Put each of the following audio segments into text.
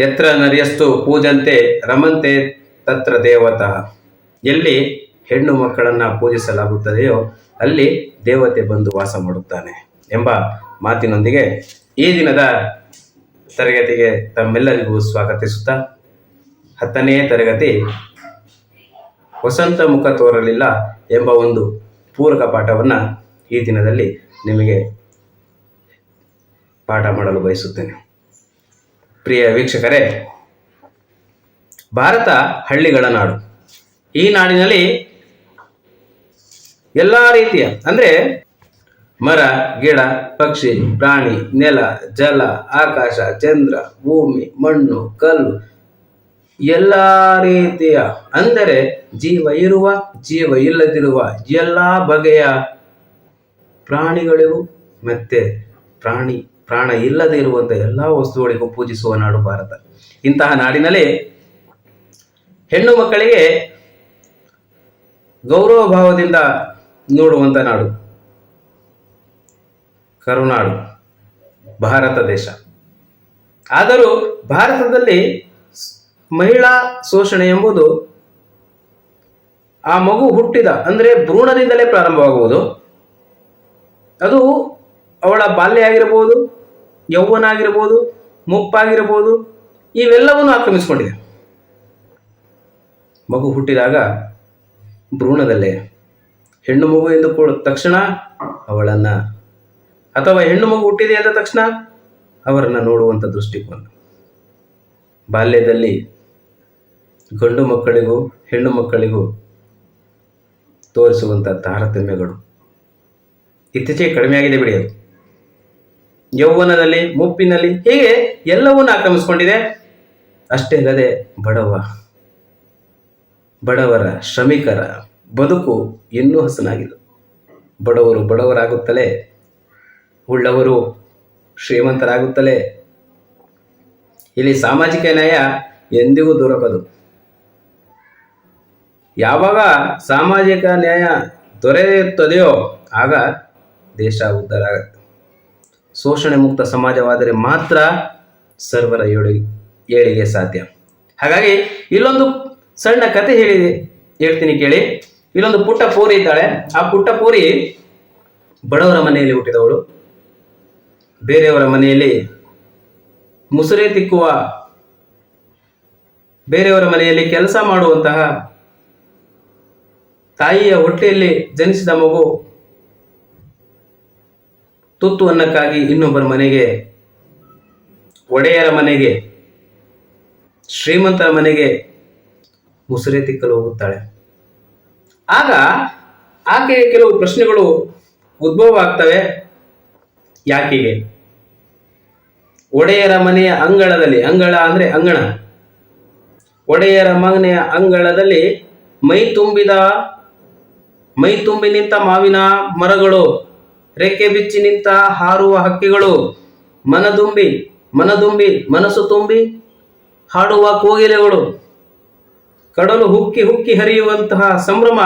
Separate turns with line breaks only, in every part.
ಯತ್ರ ನರಿಯಸ್ತು ಪೂಜಂತೆ ರಮಂತೆ ತತ್ರ ದೇವತ. ಎಲ್ಲಿ ಹೆಣ್ಣು ಮಕ್ಕಳನ್ನು ಪೂಜಿಸಲಾಗುತ್ತದೆಯೋ ಅಲ್ಲಿ ದೇವತೆ ಬಂದು ವಾಸ ಮಾಡುತ್ತಾನೆ ಎಂಬ ಮಾತಿನೊಂದಿಗೆ ಈ ದಿನದ ತರಗತಿಗೆ ತಮ್ಮೆಲ್ಲರಿಗೂ ಸ್ವಾಗತಿಸುತ್ತಾ ಹತ್ತನೇ ತರಗತಿ ವಸಂತ ಮುಖ ತೋರಲಿಲ್ಲ ಎಂಬ ಒಂದು ಪೂರಕ ಪಾಠವನ್ನು ಈ ದಿನದಲ್ಲಿ ನಿಮಗೆ ಪಾಠ ಮಾಡಲು ಬಯಸುತ್ತೇನೆ. ಪ್ರಿಯ ವೀಕ್ಷಕರೇ, ಭಾರತ ಹಳ್ಳಿಗಳ ನಾಡು. ಈ ನಾಡಿನಲ್ಲಿ ಎಲ್ಲ ರೀತಿಯ, ಅಂದರೆ ಮರ, ಗಿಡ, ಪಕ್ಷಿ, ಪ್ರಾಣಿ, ನೆಲ, ಜಲ, ಆಕಾಶ, ಚಂದ್ರ, ಭೂಮಿ, ಮಣ್ಣು, ಕಲ್ಲು, ಎಲ್ಲ ರೀತಿಯ, ಅಂದರೆ ಜೀವ ಇರುವ, ಜೀವ ಇಲ್ಲದಿರುವ ಎಲ್ಲ ಬಗೆಯ ಪ್ರಾಣಿಗಳಿಗೂ ಮತ್ತೆ ಪ್ರಾಣಿ ಪ್ರಾಣ ಇಲ್ಲದೆ ಇರುವಂಥ ಎಲ್ಲ ವಸ್ತುಗಳಿಗೂ ಪೂಜಿಸುವ ನಾಡು ಭಾರತ. ಇಂತಹ ನಾಡಿನಲ್ಲಿ ಹೆಣ್ಣು ಮಕ್ಕಳಿಗೆ ಗೌರವ ಭಾವದಿಂದ ನೋಡುವಂಥ ನಾಡು. ಕರುನಾಡು, ಭಾರತ ದೇಶ. ಆದರೂ ಭಾರತದಲ್ಲಿ ಮಹಿಳಾ ಶೋಷಣೆ ಎಂಬುದು ಆ ಮಗು ಹುಟ್ಟಿದ, ಅಂದರೆ ಭ್ರೂಣದಿಂದಲೇ ಪ್ರಾರಂಭವಾಗುವುದು. ಅದು ಅವಳ ಬಾಲ್ಯ ಆಗಿರಬಹುದು ಯೌವನ ಆಗಿರಬಹುದು ಮುಪ್ಪಾಗಿರಬಹುದು ಇವೆಲ್ಲವನ್ನು ಆಕ್ರಮಿಸಿಕೊಂಡಿದೆ. ಮಗು ಹುಟ್ಟಿದಾಗ ಭ್ರೂಣದಲ್ಲೇ ಹೆಣ್ಣು ಮಗು ಎಂದು ಕೂಡ ತಕ್ಷಣ ಅವಳನ್ನ, ಅಥವಾ ಹೆಣ್ಣು ಮಗು ಹುಟ್ಟಿದೆ ಅಂದ ತಕ್ಷಣ ಅವರನ್ನು ನೋಡುವಂಥ ದೃಷ್ಟಿಕೋನ. ಬಾಲ್ಯದಲ್ಲಿ ಗಂಡು ಮಕ್ಕಳಿಗೂ, ಹೆಣ್ಣು ಮಕ್ಕಳಿಗೂ ತೋರಿಸುವಂಥ ತಾರತಮ್ಯಗಳು ಇತ್ತೀಚೆಗೆ ಕಡಿಮೆಯಾಗಿದೆ ಬಿಡಿ ಅದು. ಯೌವನದಲ್ಲಿ, ಮುಪ್ಪಿನಲ್ಲಿ ಹೀಗೆ ಎಲ್ಲವನ್ನೂ ಆಕ್ರಮಿಸಿಕೊಂಡಿದೆ. ಅಷ್ಟೇ ಅಲ್ಲದೆ ಬಡವ, ಬಡವರ ಶ್ರಮಿಕರ ಬದುಕು ಇನ್ನೂ ಹಸನಾಗಿದೆ. ಬಡವರು ಬಡವರಾಗುತ್ತಲೇ, ಉಳ್ಳವರು ಶ್ರೀಮಂತರಾಗುತ್ತಲೇ. ಇಲ್ಲಿ ಸಾಮಾಜಿಕ ನ್ಯಾಯ ಎಂದಿಗೂ ದೊರಕದು. ಯಾವಾಗ ಸಾಮಾಜಿಕ ನ್ಯಾಯ ದೊರೆಯುತ್ತದೆಯೋ ಆಗ ದೇಶ ಉದ್ಧಾರ ಆಗುತ್ತೆ. ಶೋಷಣೆ ಮುಕ್ತ ಸಮಾಜವಾದರೆ ಮಾತ್ರ ಸರ್ವರ ಏಳಿ ಏಳಿಗೆ ಸಾಧ್ಯ. ಹಾಗಾಗಿ ಇಲ್ಲೊಂದು ಸಣ್ಣ ಕತೆ ಹೇಳಿ, ಹೇಳ್ತೀನಿ ಕೇಳಿ. ಇಲ್ಲೊಂದು ಪುಟ್ಟ ಪೂರಿ ಇದ್ದಾಳೆ. ಆ ಪುಟ್ಟ ಪೂರಿ ಬಡವರ ಮನೆಯಲ್ಲಿ ಹುಟ್ಟಿದವಳು. ಬೇರೆಯವರ ಮನೆಯಲ್ಲಿ ಮುಸುರೆ ತಿಕ್ಕುವ, ಬೇರೆಯವರ ಮನೆಯಲ್ಲಿ ಕೆಲಸ ಮಾಡುವಂತಹ ತಾಯಿಯ ಹೊಟ್ಟೆಯಲ್ಲಿ ಜನಿಸಿದ ಮಗು ತುತ್ತು ಅನ್ನಕ್ಕಾಗಿ ಇನ್ನೊಬ್ಬರ ಮನೆಗೆ, ಒಡೆಯರ ಮನೆಗೆ, ಶ್ರೀಮಂತರ ಮನೆಗೆ ಮುಸುರೆ ತಿಕ್ಕಲು ಹೋಗುತ್ತಾಳೆ. ಆಗ ಆಕೆಗೆ ಕೆಲವು ಪ್ರಶ್ನೆಗಳು ಉದ್ಭವ ಆಗ್ತವೆ. ಯಾಕೆಗೆ? ಒಡೆಯರ ಮನೆಯ ಅಂಗಳದಲ್ಲಿ, ಅಂಗಳ ಅಂದ್ರೆ ಅಂಗಣ. ಒಡೆಯರ ಮನೆಯ ಅಂಗಳದಲ್ಲಿ ಮೈ ತುಂಬಿದ, ಮೈ ತುಂಬಿ ನಿಂತ ಮಾವಿನ ಮರಗಳು. ರೆಕ್ಕೆ ಬಿಚ್ಚಿ ನಿಂತ ಹಾರುವ ಹಕ್ಕಿಗಳು ಮನದುಂಬಿ ಮನದುಂಬಿ, ಮನಸ್ಸು ತುಂಬಿ ಹಾಡುವ ಕೋಗಿಲೆಗಳು. ಕಡಲು ಹುಕ್ಕಿ ಹುಕ್ಕಿ ಹರಿಯುವಂತಹ ಸಂಭ್ರಮ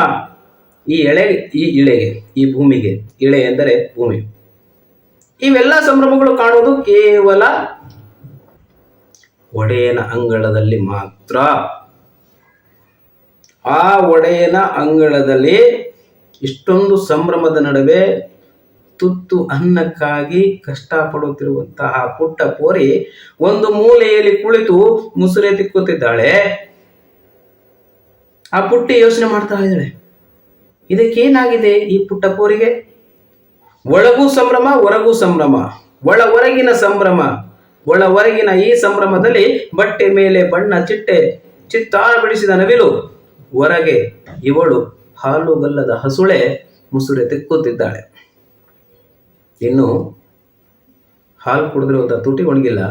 ಈ ಎಳೆ, ಈ ಇಳೆಗೆ, ಈ ಭೂಮಿಗೆ. ಇಳೆ ಎಂದರೆ ಭೂಮಿ. ಇವೆಲ್ಲ ಸಂಭ್ರಮಗಳು ಕಾಣುವುದು ಕೇವಲ ಒಡೆಯನ ಅಂಗಳದಲ್ಲಿ ಮಾತ್ರ. ಆ ಒಡೆಯನ ಅಂಗಳದಲ್ಲಿ ಇಷ್ಟೊಂದು ಸಂಭ್ರಮದ ನಡುವೆ ತುತ್ತು ಅನ್ನಕ್ಕಾಗಿ ಕಷ್ಟಪಡುತ್ತಿರುವಂತಹ ಪುಟ್ಟ ಪೋರಿ ಒಂದು ಮೂಲೆಯಲ್ಲಿ ಕುಳಿತು ಮುಸುರೆ ತಿಕ್ಕುತ್ತಿದ್ದಾಳೆ. ಆ ಪುಟ್ಟಿ ಯೋಚನೆ ಮಾಡ್ತಾ ಇದ್ದಾಳೆ, ಇದಕ್ಕೇನಾಗಿದೆ ಈ ಪುಟ್ಟ ಪೋರಿಗೆ? ಒಳಗೂ ಸಂಭ್ರಮ, ಹೊರಗೂ ಸಂಭ್ರಮ ಒಳ ಹೊರಗಿನ ಸಂಭ್ರಮ ಒಳ ಹೊರಗಿನ ಈ ಸಂಭ್ರಮದಲ್ಲಿ ಬಟ್ಟೆ ಮೇಲೆ ಬಣ್ಣ ಚಿಟ್ಟೆ ಚಿತ್ತಾರ ಬಿಡಿಸಿದ ನವಿಲು, ಹೊರಗೆ ಇವಳು ಹಾಲುಗಲ್ಲದ ಹಸುಳೆ ಮುಸುರೆ ತಿಕ್ಕುತ್ತಿದ್ದಾಳೆ. ಇನ್ನು ಹಾಲು ಕುಡಿದ್ರೆ ಕುಡಿದಿರುವಂಥ ತುಟಿ ಒಣಗಿಲ್ಲ.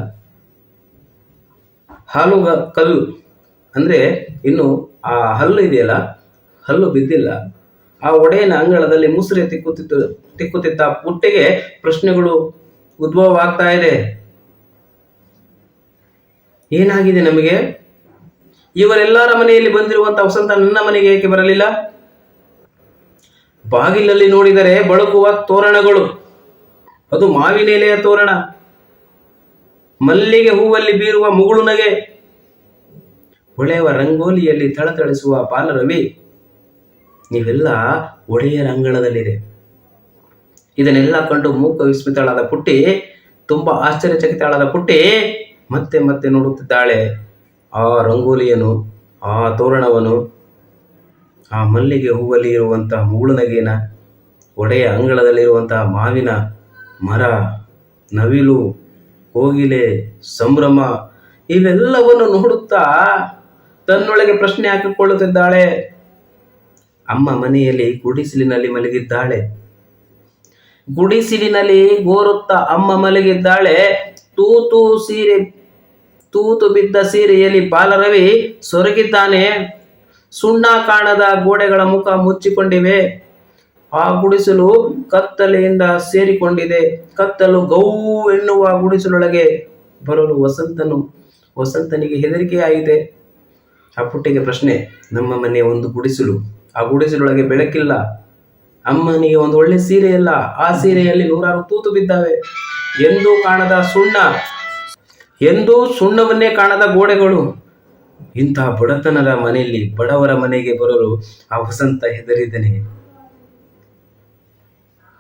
ಹಾಲು ಕಲ್ಲು ಅಂದರೆ ಇನ್ನು ಆ ಹಲ್ಲು ಇದೆಯಲ್ಲ, ಹಲ್ಲು ಬಿದ್ದಿಲ್ಲ. ಆ ಒಡೆಯನ ಅಂಗಳದಲ್ಲಿ ಮುಸುರೆ ತಿಕ್ಕುತ್ತಿತ್ತು, ತಿಕ್ಕುತ್ತಿದ್ದ ಪುಟ್ಟಿಗೆ ಪ್ರಶ್ನೆಗಳು ಉದ್ಭವ ಆಗ್ತಾ ಇದೆ. ಏನಾಗಿದೆ ನಮಗೆ? ಇವರೆಲ್ಲರ ಮನೆಯಲ್ಲಿ ಬಂದಿರುವಂತ ವಸಂತ ನನ್ನ ಮನೆಗೆ ಏಕೆ ಬರಲಿಲ್ಲ? ಬಾಗಿಲಲ್ಲಿ ನೋಡಿದರೆ ಬಳಕುವ ತೋರಣಗಳು. ಅದು ಮಾವಿನ ಎಲೆಯ ತೋರಣ. ಮಲ್ಲಿಗೆ ಹೂವಲ್ಲಿ ಬೀರುವ ಮುಗುಳು ನಗೆ. ಹೊಳೆಯುವ ರಂಗೋಲಿಯಲ್ಲಿ ಥಳಥಳಿಸುವ ಪಾಲರವಿ. ನೀವೆಲ್ಲ ಒಡೆಯರ ಅಂಗಳದಲ್ಲಿದೆ. ಇದನ್ನೆಲ್ಲ ಕಂಡು ಮೂಕ ವಿಸ್ಮಿತಳಾದ ಪುಟ್ಟಿ, ತುಂಬ ಆಶ್ಚರ್ಯಚಕಿತಳಾದ ಪುಟ್ಟಿ ಮತ್ತೆ ಮತ್ತೆ ನೋಡುತ್ತಿದ್ದಾಳೆ. ಆ ರಂಗೋಲಿಯನು ಆ ತೋರಣವನು ಆ ಮಲ್ಲಿಗೆ ಹೂವಲ್ಲಿ ಇರುವಂತಹ ಮುಗುಳುನಗೆನ ಒಡೆಯ ಅಂಗಳದಲ್ಲಿರುವಂತಹ ಮಾವಿನ ಮರ, ನವಿಲು, ಕೋಗಿಲೆ, ಸಂಭ್ರಮ ಇವೆಲ್ಲವನ್ನು ನೋಡುತ್ತಾ ತನ್ನೊಳಗೆ ಪ್ರಶ್ನೆ ಹಾಕಿಕೊಳ್ಳುತ್ತಿದ್ದಾಳೆ. ಅಮ್ಮ ಮನೆಯಲ್ಲಿ ಗುಡಿಸಿಲಿನಲ್ಲಿ ಮಲಗಿದ್ದಾಳೆ. ಗುಡಿಸಿಲಿನಲ್ಲಿ ಗೋರುತ್ತಾ ಅಮ್ಮ ಮಲಗಿದ್ದಾಳೆ. ತೂತು ಸೀರೆ, ತೂತು ಬಿದ್ದ ಸೀರೆಯಲ್ಲಿ ಬಾಲರವಿ ಸೊರಗಿದ್ದಾನೆ. ಸುಣ್ಣ ಕಾಣದ ಗೋಡೆಗಳ ಮುಖ ಮುಚ್ಚಿಕೊಂಡಿವೆ. ಆ ಗುಡಿಸಲು ಕತ್ತಲೆಯಿಂದ ಸೇರಿಕೊಂಡಿದೆ. ಕತ್ತಲು ಗೌ ಎನ್ನುವ ಗುಡಿಸಲೊಳಗೆ ಬರಲು ವಸಂತನು, ವಸಂತನಿಗೆ ಹೆದರಿಕೆಯಾಗಿದೆ ಆ ಪುಟ್ಟಿಗೆ ಪ್ರಶ್ನೆ, ನಮ್ಮ ಮನೆ ಒಂದು ಗುಡಿಸಲು, ಆ ಗುಡಿಸಲೊಳಗೆ ಬೆಳಕಿಲ್ಲ. ಅಮ್ಮನಿಗೆ ಒಂದು ಒಳ್ಳೆ ಸೀರೆ ಇಲ್ಲ ಆ ಸೀರೆಯಲ್ಲಿ ನೂರಾರು ತೂತು ಬಿದ್ದಾವೆ. ಎಂದೂ ಕಾಣದ ಸುಣ್ಣ, ಎಂದೂ ಸುಣ್ಣವನ್ನೇ ಕಾಣದ ಗೋಡೆಗಳು. ಇಂತಹ ಬಡತನದ ಮನೆಯಲ್ಲಿ ಬಡವರ ಮನೆಗೆ ಬರಲು ಆ ವಸಂತ ಹೆದರಿದನೆ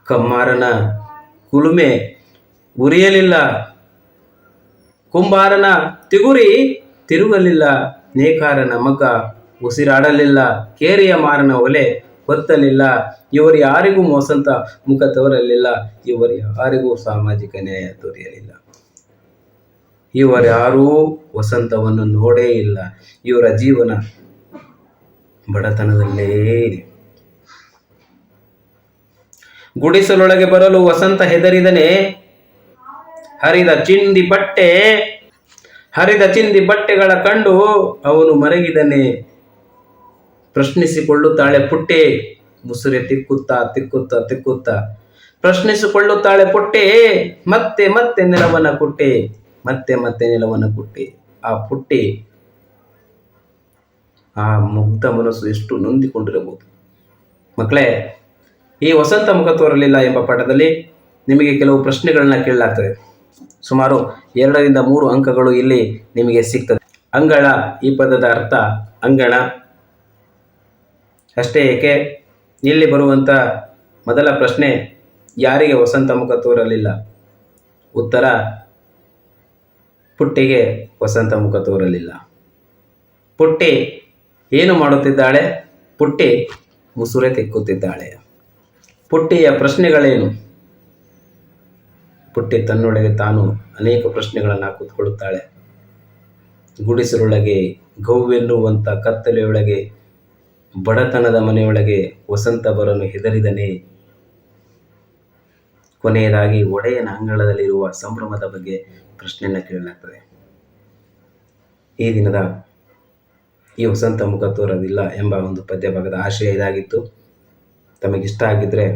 ಕಮ್ಮಾರನ ಕುಲುಮೆ ಉರಿಯಲಿಲ್ಲ. ಕುಂಬಾರನ ತಿಗುರಿ ತಿರುಗಲಿಲ್ಲ. ನೇಕಾರನ ಮಗ ಉಸಿರಾಡಲಿಲ್ಲ. ಕೇರಿಯ ಮಾರನ ಒಲೆ ಹೊತ್ತಲಿಲ್ಲ. ಇವರು ಯಾರಿಗೂ ಮೋಸಂತ ಮುಖ ತೋರಲಿಲ್ಲ. ಇವರು ಯಾರಿಗೂ ಸಾಮಾಜಿಕ ನ್ಯಾಯ ದೊರೆಯಲಿಲ್ಲ. ಇವರ್ಯಾರೂ ವಸಂತವನ್ನು ನೋಡೇ ಇಲ್ಲ. ಇವರ ಜೀವನ ಬಡತನದಲ್ಲೇ ಇದೆ. ಗುಡಿಸಲೊಳಗೆ ಬರಲು ವಸಂತ ಹೆದರಿದನೆ. ಹರಿದ ಚಿಂದಿ ಬಟ್ಟೆ, ಹರಿದ ಚಿಂದಿ ಬಟ್ಟೆಗಳ ಕಂಡು ಅವನು ಮರಗಿದನೆ. ಪ್ರಶ್ನಿಸಿಕೊಳ್ಳುತ್ತಾಳೆ ಪುಟ್ಟೆ, ಮುಸುರೆ ತಿಕ್ಕುತ್ತಾ ತಿಕ್ಕುತ್ತಾ ತಿಕ್ಕುತ್ತಾ. ಪ್ರಶ್ನಿಸಿಕೊಳ್ಳುತ್ತಾಳೆ ಪುಟ್ಟೆ, ಮತ್ತೆ ಮತ್ತೆ ನೆಲವನ್ನ ಕುಟ್ಟೆ, ಮತ್ತೆ ಮತ್ತೆ ನೆಲವನ್ನ ಕೊಟ್ಟೆ. ಆ ಪುಟ್ಟೆ, ಆ ಮುಗ್ಧ ಮನಸ್ಸು ಎಷ್ಟು ನೊಂದಿಕೊಂಡಿರಬಹುದು. ಮಕ್ಕಳೇ ಈ ವಸಂತ ಮುಖ ತೋರಲಿಲ್ಲ ಎಂಬ ಪಾಠದಲ್ಲಿ ನಿಮಗೆ ಕೆಲವು ಪ್ರಶ್ನೆಗಳನ್ನ ಕೇಳಲಾಗ್ತದೆ. ಸುಮಾರು ಎರಡರಿಂದ ಮೂರು ಅಂಕಗಳು ಇಲ್ಲಿ ನಿಮಗೆ ಸಿಗ್ತದೆ. ಅಂಗಳ, ಈ ಪದದ ಅರ್ಥ ಅಂಗಣ ಅಷ್ಟೇ ಏಕೆ? ಇಲ್ಲಿ ಬರುವಂಥ ಮೊದಲ ಪ್ರಶ್ನೆ ಯಾರಿಗೆ ವಸಂತ ಮುಖ ತೋರಲಿಲ್ಲ? ಉತ್ತರ, ಪುಟ್ಟಿಗೆ ವಸಂತ ಮುಖ ತೋರಲಿಲ್ಲ. ಪುಟ್ಟಿ ಏನು ಮಾಡುತ್ತಿದ್ದಾಳೆ? ಪುಟ್ಟಿ ಮುಸುರೆ ತೆಕ್ಕುತ್ತಿದ್ದಾಳೆ. ಪುಟ್ಟಿಯ ಪ್ರಶ್ನೆಗಳೇನು? ಪುಟ್ಟಿ ತನ್ನೊಳಗೆ ತಾನು ಅನೇಕ ಪ್ರಶ್ನೆಗಳನ್ನು ಕೂತ್ಕೊಳ್ಳುತ್ತಾಳೆ. ಗುಡಿಸಲೊಳಗೆ ಗೌವೆನ್ನುವಂಥ ಕತ್ತಲೆಯೊಳಗೆ, ಬಡತನದ ಮನೆಯೊಳಗೆ ವಸಂತ ಬರಲು ಹೆದರಿದನೇ. ಕೊನೆಯದಾಗಿ ಒಡೆಯನ ಅಂಗಳದಲ್ಲಿರುವ ಸಂಭ್ರಮದ ಬಗ್ಗೆ ಪ್ರಶ್ನೆಯನ್ನು ಕೇಳಲಾಗ್ತದೆ. ಈ ದಿನದ ಈ ವಸಂತ ಮುಖ ತೋರದಿಲ್ಲ ಎಂಬ ಒಂದು ಪದ್ಯ ಭಾಗದ ಆಶಯ ಇದಾಗಿತ್ತು. ತಮಗಿಷ್ಟ ಆಗಿದ್ದರೆ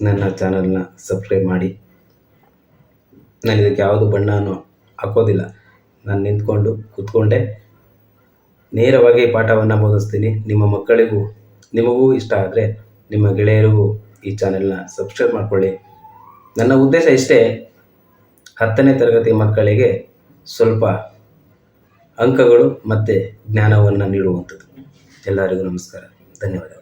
ನನ್ನ ಚಾನಲ್ನ ಸಬ್ಸ್ಕ್ರೈಬ್ ಮಾಡಿ. ನಾನು ಇದಕ್ಕೆ ಯಾವುದು ಬಣ್ಣನೂ ಹಾಕೋದಿಲ್ಲ. ನಾನು ನಿಂತ್ಕೊಂಡು ಕೂತ್ಕೊಂಡೆ. ನೇರವಾಗಿ ಪಾಠವನ್ನು ಬೋಧಿಸ್ತೀನಿ ನಿಮ್ಮ ಮಕ್ಕಳಿಗೂ, ನಿಮಗೂ ಇಷ್ಟ ಆದರೆ ನಿಮ್ಮ ಗೆಳೆಯರಿಗೂ ಈ ಚಾನೆಲ್ನ ಸಬ್ಸ್ಕ್ರೈಬ್ ಮಾಡಿಕೊಳ್ಳಿ. ನನ್ನ ಉದ್ದೇಶ ಇಷ್ಟೇ, ಹತ್ತನೇ ತರಗತಿ ಮಕ್ಕಳಿಗೆ ಸ್ವಲ್ಪ ಅಂಕಗಳು ಮತ್ತು ಜ್ಞಾನವನ್ನು ನೀಡುವಂಥದ್ದು. ಎಲ್ಲರಿಗೂ ನಮಸ್ಕಾರ. ಧನ್ಯವಾದ